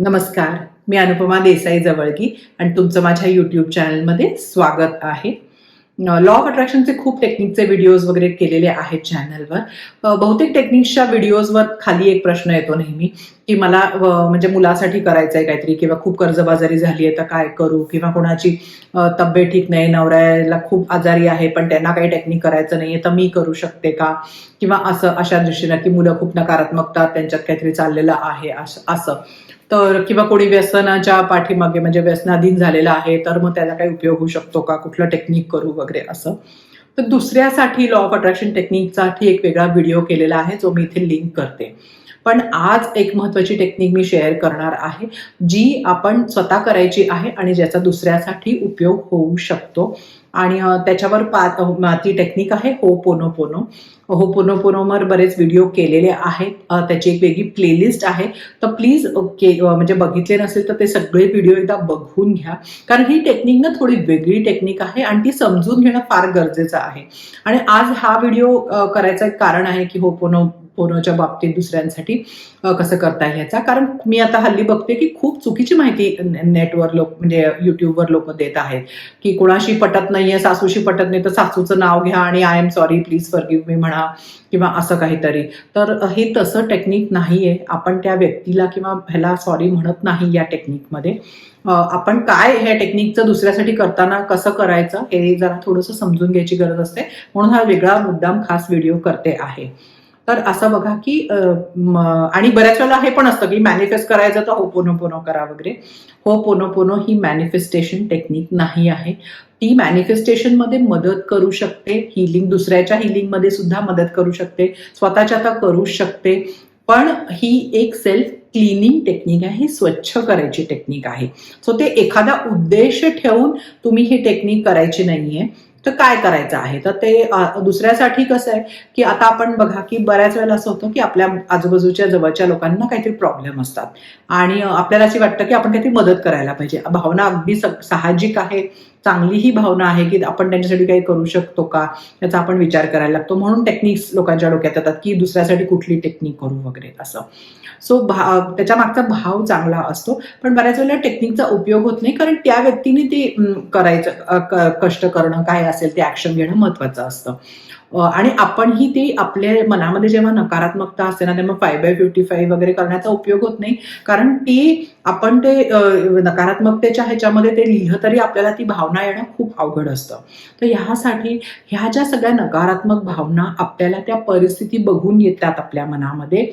नमस्कार मी अनुपमा देसाई जवळगी आणि तुमचं माझ्या यूट्यूब चॅनलमध्ये स्वागत आहे. लॉ ऑफ अट्रॅक्शनचे खूप टेक्निकचे व्हिडिओज वगैरे केलेले आहेत चॅनलवर बहुतेक टेक्निक्सच्या व्हिडिओजवर खाली एक प्रश्न येतो नेहमी की मला म्हणजे मुलासाठी करायचं आहे काहीतरी किंवा खूप कर्जबाजारी झाली आहे तर काय करू किंवा कोणाची तब्येत ठीक नाही नवऱ्याला खूप आजारी आहे पण त्यांना काही टेक्निक करायचं नाहीये तर मी करू शकते का? किंवा असं अशा दृष्टीनं की मुलं खूप नकारात्मकता त्यांच्यात काहीतरी चाललेलं आहे असं असं. तर किंवा कोणी व्यसनाच्या पाठीमागे म्हणजे व्यसनाधीन झालेला आहे तर मग त्याचा काही उपयोग होऊ शकतो का? कुठलं टेक्निक करू वगैरे असं. तर दुसऱ्यासाठी लॉ ऑफ अट्रॅक्शन टेक्निकसाठी एक वेगळा व्हिडिओ केलेला आहे जो मी इथे लिंक करते. पण आज एक महत्त्वाची टेक्निक मी शेअर करणार आहे जी आपण स्वतः करायची आहे आणि ज्याचा दुसऱ्यासाठी उपयोग होऊ शकतो. आणि त्याच्यावर पा ती टेक्निक आहे हो पोनो पोनो. हो पोनो पोनोवर बरेच व्हिडिओ केलेले आहेत. त्याची एक वेगळी प्लेलिस्ट आहे. तर प्लीज के म्हणजे बघितले नसेल तर ते सगळे व्हिडिओ एकदा बघून घ्या. कारण ही टेक्निक ना थोडी वेगळी टेक्निक आहे आणि ती समजून घेणं फार गरजेचं आहे. आणि आज हा व्हिडिओ करायचं एक कारण आहे की हो पोनो पोनोच्या बाबतीत दुसऱ्यांसाठी कसं करता येईल याचा. कारण मी आता हल्ली बघते की खूप चुकीची माहिती नेटवर लोक म्हणजे युट्यूबवर लोक देत आहेत. की कोणाशी पटत नाहीये सासूशी पटत नाही तर सासूचं नाव घ्या आणि I am sorry please forgive me म्हणा किंवा असं काहीतरी. तर हे तसं टेक्निक नाहीये. आपण त्या व्यक्तीला किंवा ह्याला सॉरी म्हणत नाही या टेक्निकमध्ये आपण काय ह्या टेक्निकचं दुसऱ्यासाठी करताना कसं करायचं हे जरा थोडंसं समजून घ्यायची गरज असते. म्हणून हा वेगळा मुद्दाम खास व्हिडिओ करते आहे. तर असं बघा की आणि बऱ्याच वेळेला हे पण असतं की मॅनिफेस्ट करायचं तर हो पोनो पोनो करा वगैरे. हो पोनो पोनो ही मॅनिफेस्टेशन टेक्निक नाही आहे. ती मॅनिफेस्टेशनमध्ये मदत करू शकते. हिलिंग दुसऱ्याच्या हिलिंगमध्ये सुद्धा मदत करू शकते. स्वतःच्या तर करू शकते. पण ही एक सेल्फ क्लिनिंग टेक्निक आहे. ही स्वच्छ करायची टेक्निक आहे. सो ते एखादा उद्देश ठेवून तुम्ही ही टेक्निक करायची नाहीये. तर काय करायचं आहे? तर ते दुसऱ्यासाठी कसं आहे की आता आपण बघा की बऱ्याच वेळेला असं होतं की आपल्या आजूबाजूच्या जवळच्या लोकांना काहीतरी प्रॉब्लेम असतात. आणि आपल्याला अशी वाटतं की आपण काहीतरी मदत करायला पाहिजे. भावना अगदी साहजिक आहे. चांगली ही भावना आहे की आपण त्यांच्यासाठी काही करू शकतो का याचा आपण विचार करायला लागतो. म्हणून टेक्निक्स लोकांच्या डोक्यात येतात की दुसऱ्यासाठी कुठली टेक्निक करू वगैरे असं. सो भा त्याच्या मागचा भाव चांगला असतो पण बऱ्याच वेळेला टेक्निकचा उपयोग होत नाही कारण त्या व्यक्तीने ते करायचं कष्ट करणं काय असेल ते ऍक्शन घेणं महत्वाचं असतं. आणि आपणही ती आपल्या मनामध्ये जेव्हा नकारात्मकता असते ना तेव्हा फाय बाय फिफ्टी फाईव्ह वगैरे करण्याचा उपयोग होत नाही. कारण ती आपण ते नकारात्मकतेच्या ह्याच्यामध्ये ते लिहिलं तरी आपल्याला ती भावना येणं खूप अवघड असतं. तर ह्यासाठी ह्या ज्या सगळ्या नकारात्मक भावना आपल्याला त्या परिस्थिती बघून येतात आपल्या मनामध्ये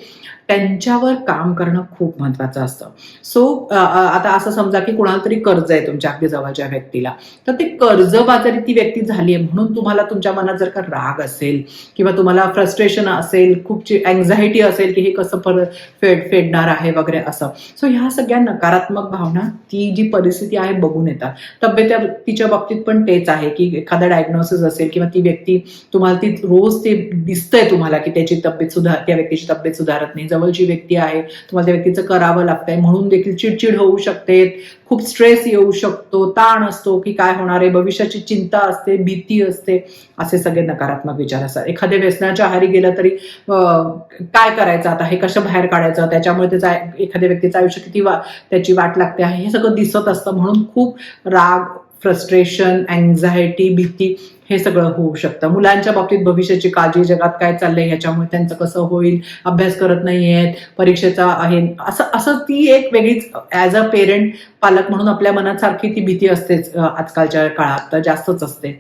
त्यांच्यावर काम करणं खूप महत्वाचं असतं. सो आता असं समजा की कुणाला तरी कर्ज आहे तुमच्या अगदी जवळच्या व्यक्तीला. तर ते कर्जबाजारी ती व्यक्ती झाली आहे म्हणून तुम्हाला तुमच्या मनात जर का राग असेल किंवा तुम्हाला फ्रस्ट्रेशन असेल खूपची अँझायटी असेल की हे कसं परत फेड फेडणार आहे वगैरे असं. सो ह्या सगळ्या नकारात्मक भावना ती जी परिस्थिती आहे बघून येतात. तब्येत्या तिच्या बाबतीत पण तेच आहे की एखादा डायग्नोसिस असेल किंवा ती व्यक्ती तुम्हाला ती रोज ते दिसतंय तुम्हाला की त्याची तब्येत सुधार त्या व्यक्तीची तब्येत सुधारत नाही. जवळची व्यक्ती आहे तुम्हाला त्या व्यक्तीचं करावं लागतंय म्हणून देखील चिडचिड होऊ शकते. खूप स्ट्रेस येऊ शकतो ताण असतो की काय होणार आहे भविष्याची चिंता असते भीती असते. असे सगळे नकारात्मक विचार असतात. एखाद्या व्यसनाच्या आहारी गेलं तरी काय करायचं आता? हे कसं बाहेर काढायचं? त्याच्यामुळे त्याचा एखाद्या व्यक्तीचं आयुष्य किती वा त्याची वाट लागते आहे? हे सगळं दिसत असतं. म्हणून खूप राग फ्रस्ट्रेशन अँझायटी भीती हे सगळं होऊ शकतं. मुलांच्या बाबतीत भविष्याची काळजी जगात काय चाललंय ह्याच्यामुळे त्यांचं कसं होईल अभ्यास करत नाहीयेत परीक्षेचा आहे. असं असं ती एक वेगळीच ॲज अ पेरेंट पालक म्हणून आपल्या मनात सारखी ती भीती असतेच आजकालच्या काळात. तर जास्तच असते.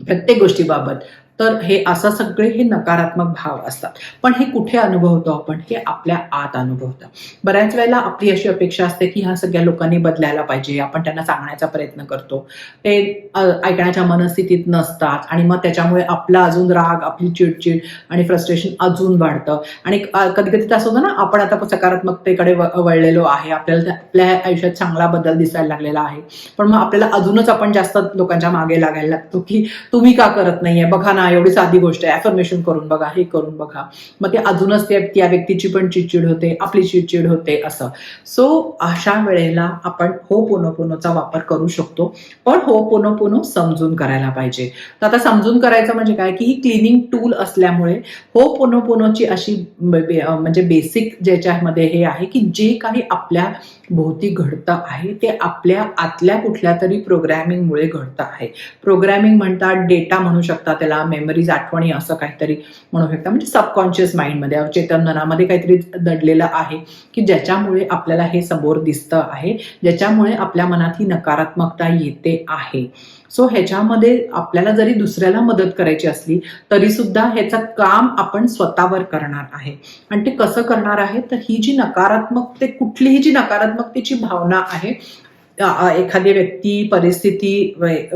प्रत्येक गोष्टीबाबत. तर हे असं सगळे हे नकारात्मक भाव असतात. पण हे कुठे अनुभवतो आपण? हे आपल्या आत अनुभवतं. बऱ्याच वेळेला आपली अशी अपेक्षा असते की ह्या सगळ्या लोकांनी बदलायला पाहिजे आपण त्यांना सांगण्याचा प्रयत्न करतो. ते ऐकण्याच्या मनस्थितीत नसतात आणि मग त्याच्यामुळे आपला अजून राग आपली चिडचिड आणि फ्रस्ट्रेशन अजून वाढतं. आणि कधी कधी असं होतं ना आपण आता सकारात्मकतेकडे वळलेलो आहे. आपल्याला आपल्या आयुष्यात चांगला बदल दिसायला लागलेला आहे. पण मग आपल्याला अजूनच आपण जास्त लोकांच्या मागे लागायला लागतो की तुम्ही का करत नाहीये? बघा ना ना एवढी साधी गोष्ट आहे. ॲफर्मेशन करून बघा हे करून बघा. मग ते अजूनच त्या त्या व्यक्तीची पण चिडचिड होते आपली चिडचिड होते असं. सो अशा वेळेला आपण हो पोनोपोनोचा वापर करू शकतो. पण हो पोनोपोनो समजून करायला पाहिजे. तर आता समजून करायचं म्हणजे काय? की ही क्लिनिंग टूल असल्यामुळे हो पोनोपोनोची अशी म्हणजे बेसिक ज्याच्यामध्ये हे आहे की जे काही आपल्या भोवती घडतं आहे ते आपल्या आतल्या कुठल्या तरी प्रोग्रॅमिंगमुळे घडतं आहे. प्रोग्रॅमिंग म्हणतात डेटा म्हणू शकता त्याला मेमरीज आठवणी असं काहीतरी म्हणू शकता. म्हणजे सबकॉन्शियस माइंडमध्ये चेतन मनामध्ये काहीतरी दडलेलं आहे की ज्याच्यामुळे आपल्याला हे समोर दिसतं आहे ज्याच्यामुळे आपल्या मनात ही नकारात्मकता येते आहे. सो ह्याच्यामध्ये आपल्याला जरी दुसऱ्याला मदत करायची असली तरी सुद्धा ह्याचं काम आपण स्वतःवर करणार आहे. आणि ते कसं करणार आहे? तर ही जी नकारात्मक ते कुठलीही जी नकारात्मकतेची भावना आहे एखादी व्यक्ती परिस्थिती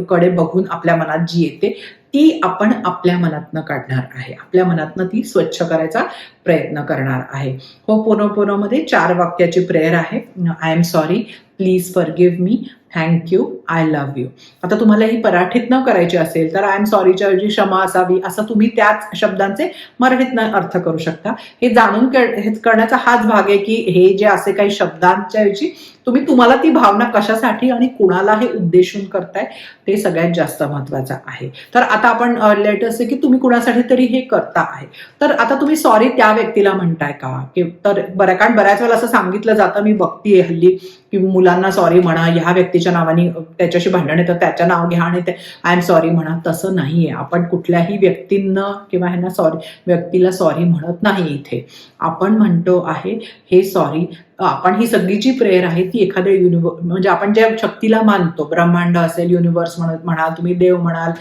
कडे बघून आपल्या मनात जी येते ती आपण आपल्या मनातनं काढणार आहे. आपल्या मनातनं ती स्वच्छ करायचा प्रयत्न करणार आहे. हो पोनो पोनोमध्ये चार वाक्याची प्रेयर आहे. I am sorry please forgive me me thank you I love you आता तुम्हाला ही पराठीत न करायची असेल तर आय एम सॉरीच्या ऐवजी क्षमा असावी असं तुम्ही त्याच शब्दांचे मराठीतनं अर्थ करू शकता. हे जाणून हे करण्याचा हाच भाग आहे की हे जे असे काही शब्दांच्या ऐवजी तुम्ही तुम्हाला ती भावना कशासाठी आणि कुणाला हे उद्देशून करताय ते सगळ्यात जास्त महत्वाचं आहे. तर आता आपण लेट असे की तुम्ही कुणासाठी तरी हे करता आहे. तर आता तुम्ही सॉरी त्या व्यक्तीला म्हणताय का? तर बरं कारण बऱ्याच वेळेला असं सांगितलं जातं मी बघतीये हल्ली की मुलांना सॉरी म्हणा ह्या व्यक्तीच्या नावाने त्याच्याशी भांडण येतं त्याच्या नाव घ्या आणि ते आय एम सॉरी म्हणा तसं नाहीये. आपण कुठल्याही व्यक्तींना किंवा ह्यांना सॉरी व्यक्तीला सॉरी म्हणत नाही इथे. आपण म्हणतो आहे हे सॉरी आपण ही सगळी जी प्रेयर आहे ती एखाद्या युनिव्ह म्हणजे आपण ज्या शक्तीला मानतो ब्रह्मांड असेल युनिव्हर्स म्हणत म्हणाल तुम्ही देव म्हणाल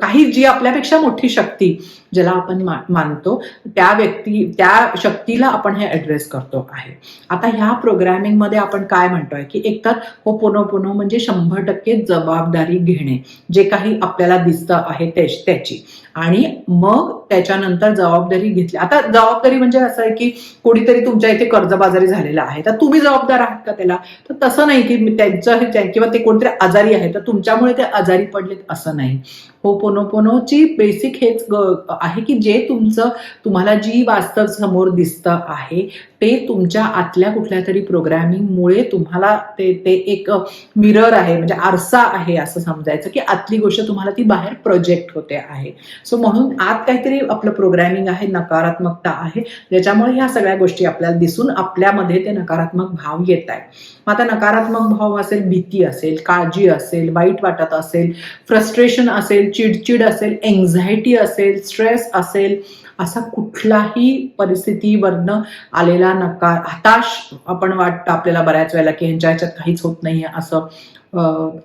काही जी आपल्यापेक्षा मोठी शक्ती ज्याला आपण मानतो त्या व्यक्ती त्या शक्तीला आपण हे ऍड्रेस करतो आहे. आता ह्या प्रोग्रॅमिंगमध्ये आपण काय म्हणतोय की एकतर हो पुन्हा पुन्हा म्हणजे शंभर टक्के जबाबदारी घेणे जे काही आपल्याला दिसतं आहे त्याची. आणि मग त्याच्यानंतर जबाबदारी घेतली. आता जबाबदारी म्हणजे असं आहे की कोणीतरी तुमच्या इथे कर्जबाजारी झाले झालेला आहे. तर तुम्ही जबाबदार आहात का त्याला? तर तसं नाही की त्यांचं हे त्या- किंवा ते कोणतरी आजारी आहे तर तुमच्यामुळे ते आजारी पडलेत असं नाही. हो पोनोपोनोची बेसिक हेच ग- आहे की जे तुमचं तुम्हाला जी वास्तव समोर दिसतं आहे ते तुमच्या आतल्या कुठल्या तरी प्रोग्रॅमिंगमुळे तुम्हाला ते ते एक मिरर आहे म्हणजे आरसा आहे असं समजायचं की आतली गोष्ट तुम्हाला ती बाहेर प्रोजेक्ट होते आहे. सो म्हणून आत काहीतरी आपलं प्रोग्रॅमिंग आहे नकारात्मकता आहे ज्याच्यामुळे ह्या सगळ्या गोष्टी आपल्याला दिसून आपल्यामध्ये ते नकारात्मक भाव येत आहे मग आता नकारात्मक भाव असेल भीती असेल काळजी असेल वाईट वाटत असेल फ्रस्ट्रेशन असेल चिडचिड असेल एन्झायटी असेल स्ट्रेस असेल असा कुठलाही परिस्थितीवरनं आलेला नकार हताश आपण वाटतं आपल्याला बऱ्याच वेळेला की ह्यांच्या ह्याच्यात काहीच होत नाहीये असं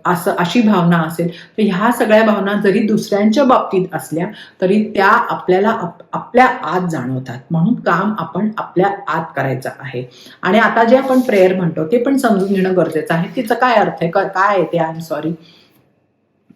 असं अशी भावना असेल. तर ह्या सगळ्या भावना जरी दुसऱ्यांच्या बाबतीत असल्या तरी त्या आपल्याला आपल्या आत जाणवतात. म्हणून काम आपण आपल्या आत करायचं आहे. आणि आता जे आपण प्रेयर म्हणतो ते पण समजून घेणं गरजेचं आहे. तिचं काय अर्थ आहे? काय आहे ते? आय एम सॉरी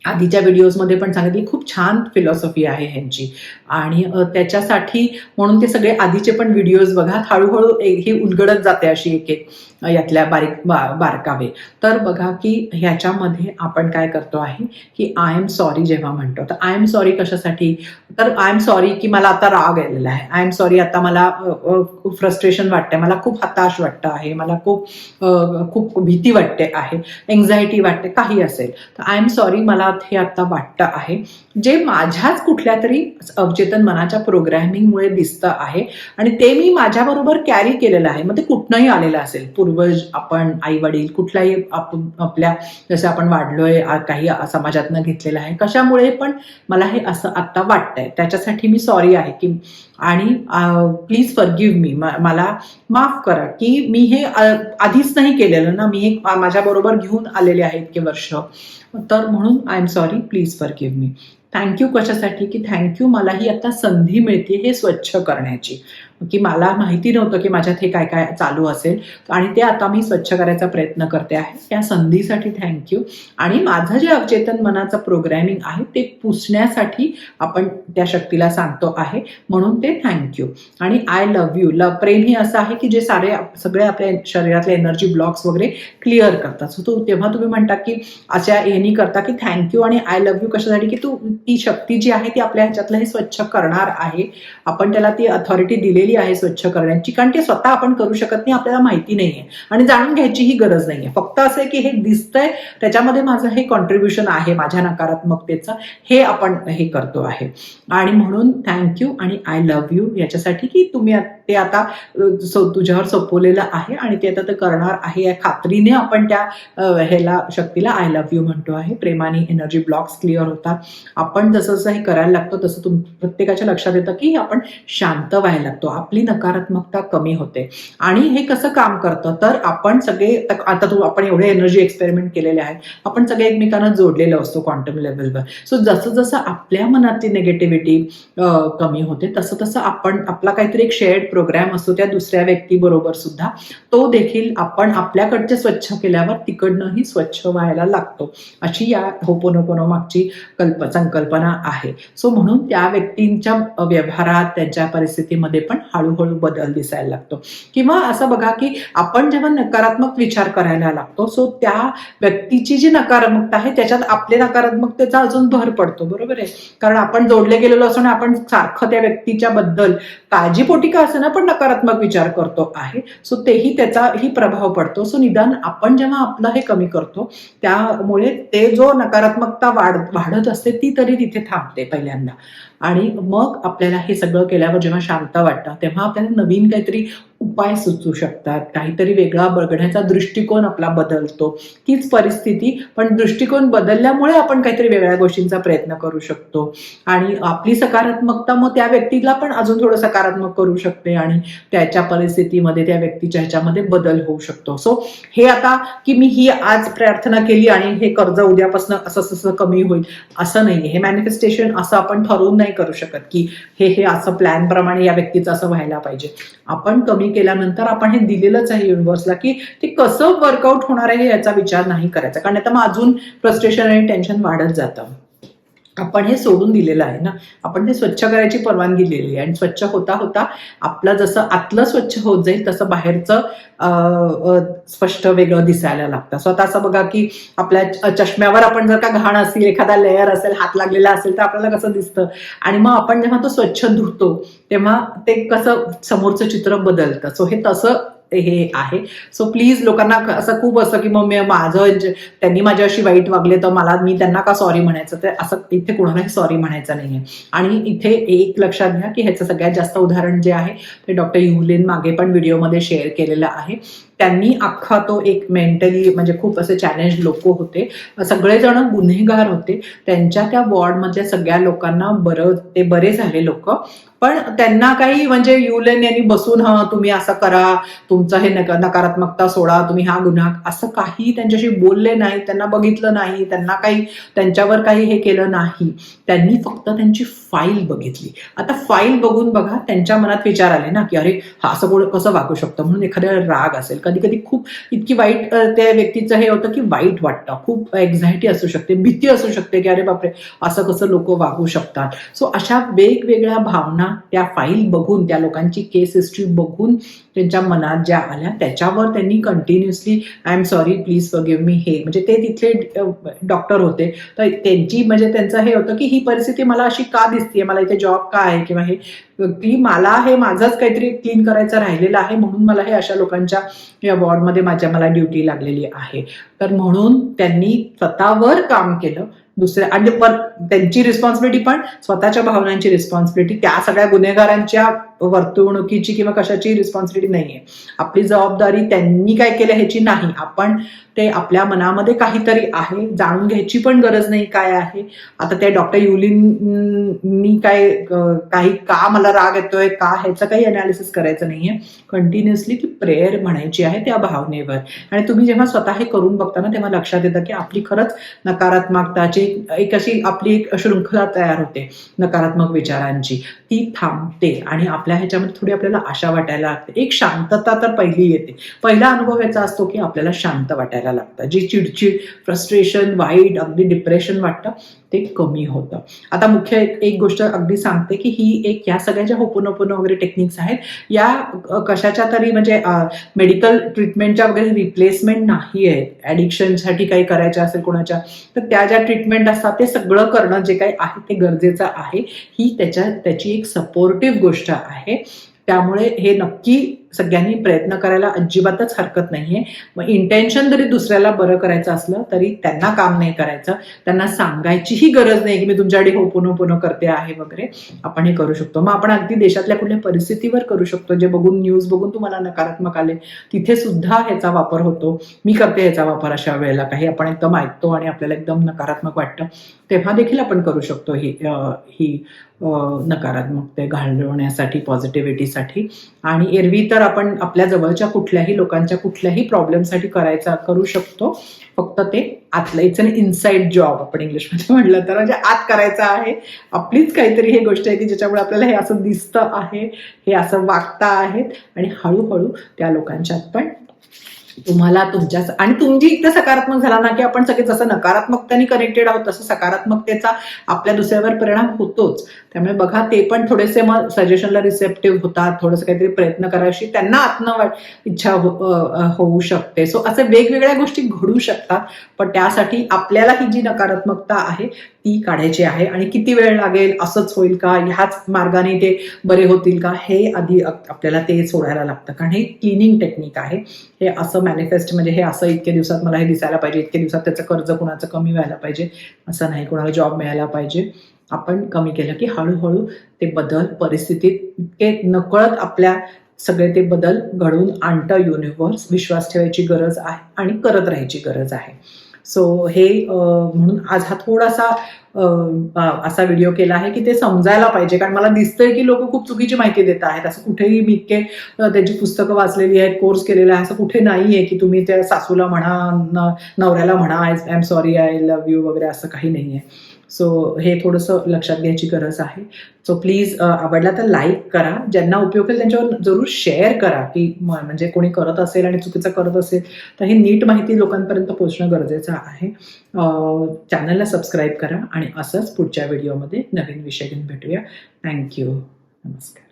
आधीच्या व्हिडिओजमध्ये पण सांगितली खूप छान फिलॉसॉफी आहे ह्यांची. आणि त्याच्यासाठी म्हणून ते सगळे आधीचे पण व्हिडिओज बघा हळूहळू हे उलगडत जाते अशी एक एक. यातल्या बारीक बा- बारकावे. तर बघा की ह्याच्यामध्ये आपण काय करतो आहे की आय एम सॉरी जेव्हा म्हणतो. तर आय एम सॉरी कशासाठी? तर आय एम सॉरी की मला आता राग आलेला आहे. आय एम सॉरी आता मला खूप फ्रस्ट्रेशन वाटतंय. मला खूप हताश वाटतं आहे. मला खूप खूप भीती वाटते आहे. एन्झायटी वाटते. काही असेल. तर आय एम सॉरी मला हे आता वाटतं आहे. जे माझ्याच कुठल्या तरी अवचेतन मनाच्या प्रोग्रॅमिंगमुळे दिसतं आहे. आणि ते मी माझ्याबरोबर कॅरी केलेलं आहे. मग ते कुठनंही आलेलं असेल. पूर्वज आपण आई वडील कुठलाही आपण आपल्या जसं आपण वाढलोय काही समाजातनं घेतलेलं आहे कशामुळे पण मला हे असं आत्ता वाटतंय. त्याच्यासाठी मी सॉरी आहे की आणि प्लीज फॉरगिव्ह मी मला माफ करा की मी हे आधीच नाही केलेलं ना. मी हे माझ्याबरोबर घेऊन आलेले आहे इतके वर्ष. तर म्हणून I am sorry please forgive me thank you कशासाठी? की थँक्यू मला ही आता संधी मिळते हे स्वच्छ करण्याची. की मला माहिती नव्हतं की माझ्यात हे काय काय चालू असेल. आणि ते आता मी स्वच्छ करायचा प्रयत्न करते आहे. या संधीसाठी थँक्यू आणि माझं जे अवचेतन मनाचं प्रोग्रॅमिंग आहे ते पुसण्यासाठी आपण त्या शक्तीला सांगतो आहे. म्हणून ते थँक्यू आणि आय लव्ह यू लव प्रेम हे असं आहे की जे सारे सगळे आपल्या शरीरातले एनर्जी ब्लॉक्स वगैरे क्लिअर करतात. सो तू तेव्हा तुम्ही म्हणता की अशा यांनी करता की थँक्यू आणि आय लव्ह यू कशासाठी? की तू ती शक्ती जी आहे ती आपल्या ह्याच्यातलं हे स्वच्छ करणार आहे. आपण त्याला ती अथॉरिटी दिलेली आहे स्वच्छ करण्याची. कारण ते स्वतः आपण करू शकत नाही आपल्याला माहिती नाहीये. आणि जाणून घ्यायचीही गरज नाहीये. फक्त असं आहे की हे दिसतंय त्याच्यामध्ये माझं हे कॉन्ट्रीब्युशन आहे माझ्या नकारात्मकतेचं हे आपण हे करतो आहे. आणि म्हणून थँक्यू आणि आय लव्ह यू याच्यासाठी की तुम्ही ते आता सो तुझ्यावर सोपवलेलं आहे आणि ते आता ते करणार आहे या खात्रीने आपण त्या ह्याला शक्तीला आय लव्ह यू म्हणतो आहे. प्रेमाने एनर्जी ब्लॉक्स क्लिअर होतात. आपण जसं जसं हे करायला लागतो तसं तुम प्रत्येकाच्या लक्षात येतं की आपण शांत व्हायला लागतो. आपली नकारात्मकता कमी होते. आणि हे कसं काम करतं? तर आपण सगळे आता तू आपण एवढे एनर्जी एक्सपेरिमेंट केलेले आहेत. आपण सगळे एकमेकांना जोडलेलो असतो क्वांटम लेवलवर सो जसं जसं आपल्या मनातली निगेटिव्हिटी कमी होते तसं तसं आपण आपला काहीतरी एक शेअर्ड प्रोग्राम असतो त्या दुसऱ्या व्यक्तीबरोबर सुद्धा तो देखील आपण आपल्याकडचे स्वच्छ केल्यावर तिकडनंही स्वच्छ व्हायला लागतो. अशी या होपोनोपोनो मागची कल्प संकल्पना आहे. सो म्हणून त्या व्यक्तींच्या व्यवहारात त्यांच्या परिस्थितीमध्ये पण हळूहळू बदल दिसायला लागतो. किंवा असं बघा की आपण जेव्हा नकारात्मक विचार करायला लागतो सो त्या व्यक्तीची जी नकारात्मकता आहे त्याच्यात आपले नकारात्मकतेचा अजून भर पडतो. बरोबर आहे? कारण आपण जोडले गेलेलो असतो आणि आपण सारखं त्या व्यक्तीच्या बद्दल काळजीपोटी का असं ना पण नकारात्मक विचार करतो आहे. सो तेही त्याचाही प्रभाव पडतो. सो निदान आपण जेव्हा आपलं हे कमी करतो त्यामुळे ते जो नकारात्मकता वाढ वाढत असते ती तरी तिथे थांबते पहिल्यांदा. आणि मग आपल्याला हे सगळं केल्यावर जेव्हा शांत वाटतं तेव्हा आपल्याला नवीन काहीतरी उपाय सुचू शकतात. काहीतरी वेगळा बघण्याचा दृष्टिकोन आपला बदलतो. तीच परिस्थिती पण दृष्टिकोन बदलल्यामुळे आपण काहीतरी वेगळ्या गोष्टींचा प्रयत्न करू शकतो. आणि आपली सकारात्मकता मग त्या व्यक्तीला पण अजून थोडं सकारात्मक करू शकते आणि त्याच्या परिस्थितीमध्ये त्या व्यक्तीच्या ह्याच्यामध्ये बदल होऊ शकतो. सो हे आता की मी ही आज प्रार्थना केली आणि हे कर्ज उद्यापासून असं असं कमी होईल असं नाहीये. हे मॅनिफेस्टेशन असं आपण ठरवून नाही करू शकत की हे हे असं प्लॅन प्रमाणे या व्यक्तीचं असं व्हायला पाहिजे. आपण कमी केल्यानंतर आपण हे दिलेलंच आहे युनिव्हर्सला की ते कसं वर्कआउट होणार आहे याचा विचार नाही करायचा. कारण आता मग अजून फ्रस्ट्रेशन आणि टेन्शन वाढत जातं. आपण हे सोडून दिलेलं आहे ना. आपण ते स्वच्छ करायची परवानगी दिलेली आहे. आणि स्वच्छ होता होता आपलं जसं आतलं स्वच्छ होत जाईल तसं बाहेरचं स्पष्ट वेगळं दिसायला लागतं. स्वतः असं बघा की आपल्या चष्म्यावर आपण जर का घाण असेल एखादा लेअर असेल हात लागलेला असेल तर आपल्याला कसं दिसतं? आणि मग आपण जेव्हा तो स्वच्छ धुतो तेव्हा ते कसं समोरचं चित्र बदलतं. सो हे तसं हे आहे. सो प्लीज लोकांना असं खूप असं की मग माझं त्यांनी माझ्याशी वाईट वागले तर मला मी त्यांना का सॉरी म्हणायचं? तर असं इथे कोणालाही सॉरी म्हणायचं नाहीये. आणि इथे एक लक्षात घ्या की ह्याचं सगळ्यात जास्त उदाहरण जे आहे ते डॉक्टर युलेन मागे पण व्हिडिओमध्ये शेअर केलेलं आहे. त्यांनी अख्खा तो एक मेंटली म्हणजे खूप असे चॅलेंज लोक होते. सगळेजण गुन्हेगार होते. त्यांच्या त्या वॉर्डमधल्या सगळ्या लोकांना बरं ते बरे झाले लोक. पण त्यांना काही म्हणजे युलेन यांनी बसून हा तुम्ही असं करा तुमचं हे नका नकारात्मकता सोडा तुम्ही हा गुन्हा असं काही त्यांच्याशी बोलले नाही त्यांना बघितलं नाही त्यांना काही त्यांच्यावर काही हे केलं नाही. त्यांनी फक्त त्यांची फाईल बघितली. आता फाईल बघून बघा त्यांच्या मनात विचार आले ना की अरे हा असं कोण कसं वागू शकतं? म्हणून एखाद्या राग असेल कधी कधी खूप इतकी वाईट त्या व्यक्तीचं हे होतं की वाईट वाटतं. खूप एक्झायटी असू शकते भीती असू शकते की अरे बापरे असं कसं लोक वागू शकतात. सो अशा वेगवेगळ्या भावना त्या फाईल बघून त्या लोकांची केस हिस्ट्री बघून त्यांच्या मनात ज्या आल्या त्याच्यावर त्यांनी continuously I am sorry please forgive me हे म्हणजे ते तिथले डॉक्टर होते. तर त्यांची म्हणजे त्यांचं हे होतं की ही परिस्थिती मला अशी का दिसते मला इथे जॉब का आहे? किंवा हे ती मला हे माझंच काहीतरी क्लीन करायचं राहिलेलं आहे म्हणून मला हे अशा लोकांच्या या वॉर्डमध्ये माझ्या मला ड्युटी लागलेली आहे. तर म्हणून त्यांनी स्वतःवर काम केलं. दुसऱ्या आणि पर त्यांची रिस्पॉन्सिबिलिटी पण स्वतःच्या भावनांची रिस्पॉन्सिबिलिटी त्या सगळ्या गुन्हेगारांच्या वर्तवणुकीची किंवा कशाची रिस्पॉन्सिबिलिटी नाहीये. आपली जबाबदारी त्यांनी काय केलं ह्याची नाही. आपण ते आपल्या मनामध्ये काहीतरी आहे जाणून घ्यायची पण गरज नाही काय आहे. आता त्या डॉक्टर युलिननी काय काही का मला मला राग येतोय का ह्याचं काही अनालिसिस करायचं नाहीये. कंटिन्युअसली ती प्रेयर म्हणायची आहे त्या भावनेवर. आणि तुम्ही जेव्हा स्वतः हे करून बघता ना तेव्हा लक्षात येतं की आपली खरंच नकारात्मकताची एक अशी आपली एक शृंखला तयार होते नकारात्मक विचारांची. ती थांबते आणि आपल्या ह्याच्यामध्ये थोडी आपल्याला आशा वाटायला लागते. एक शांतता तर पहिली येते. पहिला अनुभव याचा असतो की आपल्याला शांत वाटायला लागतं. जी चिडचिड फ्रस्ट्रेशन वाईट अगदी डिप्रेशन वाटतं ते कमी होतं. आता मुख्य एक गोष्ट अगदी सांगते की ही एक या सगळ्या ज्या होपोनोपोनो वगैरे टेक्निक्स आहेत या कशाच्या तरी म्हणजे मेडिकल ट्रीटमेंटच्या वगैरे रिप्लेसमेंट नाही आहेत. ॲडिक्शनसाठी काही करायच्या असेल कोणाच्या तर त्या ज्या ट्रीटमेंट असतात ते सगळं करणं जे काही आहे ते गरजेचं आहे. ही त्याच्या त्याची एक सपोर्टिव्ह गोष्ट आहे. त्यामुळे हे नक्की सगळ्यांनी प्रयत्न करायला अजिबातच हरकत नाहीये. मग इंटेन्शन जरी दुसऱ्याला बरं करायचं असलं तरी त्यांना काम नाही करायचं. त्यांना सांगायचीही गरज नाही की मी तुमच्याकडे हो पुनो करते आहे वगैरे. आपण हे करू शकतो. मग आपण अगदी देशातल्या कुठल्या परिस्थितीवर करू शकतो. जे बघून न्यूज बघून तुम्हाला नकारात्मक आले तिथे सुद्धा ह्याचा वापर होतो. मी करते ह्याचा वापर अशा वेळेला. काही आपण एकदम ऐकतो आणि आपल्याला एकदम नकारात्मक वाटतं तेव्हा देखील आपण करू शकतो ही ही नकारात्मक नकारात्मकते घालवण्यासाठी पॉझिटिव्हिटीसाठी आणि एरवी तर आपण आपल्या जवळच्या कुठल्याही लोकांच्या कुठल्याही प्रॉब्लेमसाठी करायचा करू शकतो. फक्त ते आतलं इट्स अन इनसाइड जॉब आपण इंग्लिशमध्ये म्हटलं तर. म्हणजे आत करायचं आहे. आपलीच काहीतरी हे गोष्ट आहे की ज्याच्यामुळे आपल्याला हे असं दिसतं आहे हे असं वागता आहेत. आणि हळूहळू त्या लोकांच्यात पण तुम्हाला तुमच्या आणि तुमची इतकं सकारात्मक झाला ना की आपण सगळे जसं नकारात्मकतेने कनेक्टेड आहोत तसं सकारात्मकतेचा आपल्या दुसऱ्यावर परिणाम होतोच. त्यामुळे बघा ते पण थोडेसे मग सजेशनला रिसेप्टिव्ह होतात थोडंसं काहीतरी प्रयत्न करायची त्यांना आत्म इच्छा हो- होऊ शकते. सो असे वेगवेगळ्या गोष्टी घडू शकतात पण त्यासाठी आपल्याला ही जी नकारात्मकता आहे ती काढायची आहे आणि किती वेळ लागेल असंच होईल का? ह्याच मार्गाने ते बरे होतील का? हे आधी आपल्याला ते सोडायला लागतं. कारण हे क्लिनिंग टेक्निक आहे. हे असं मॅनिफेस्ट म्हणजे हे असं इतक्या दिवसात मला हे दिसायला पाहिजे इतक्या दिवसात त्याचं कर्ज कुणाचं कमी व्हायला पाहिजे असं नाही. कोणाला जॉब मिळायला पाहिजे. आपण कमी केलं की हळूहळू ते बदल परिस्थितीत इतके नकळत आपल्या सगळे ते बदल घडवून आणतं युनिव्हर्स विश्वास ठेवायची गरज आहे आणि करत राहायची गरज आहे. सो हे म्हणून आज हा थोडासा असा व्हिडिओ केला आहे की ते समजायला पाहिजे. कारण मला दिसतंय की लोक खूप चुकीची माहिती देत आहेत. असं कुठेही मी इतके त्याची त्यांची पुस्तकं वाचलेली आहेत कोर्स केलेला आहे असं कुठे नाही आहे की तुम्ही त्या सासूला म्हणा नवऱ्याला म्हणा I am sorry I love you वगैरे असं काही नाही आहे सो हे थोडंसं लक्षात घ्यायची गरज आहे. सो प्लीज आवडला तर लाईक करा. ज्यांना उपयोग होईल त्यांच्यावर जरूर शेअर करा की म- म्हणजे कोणी करत असेल आणि चुकीचं करत असेल तर ही नीट माहिती लोकांपर्यंत पोहोचणं गरजेचं आहे. चॅनलला सबस्क्राईब करा आणि असंच पुढच्या व्हिडिओमध्ये नवीन विषय घेऊन भेटूया. थँक्यू नमस्कार.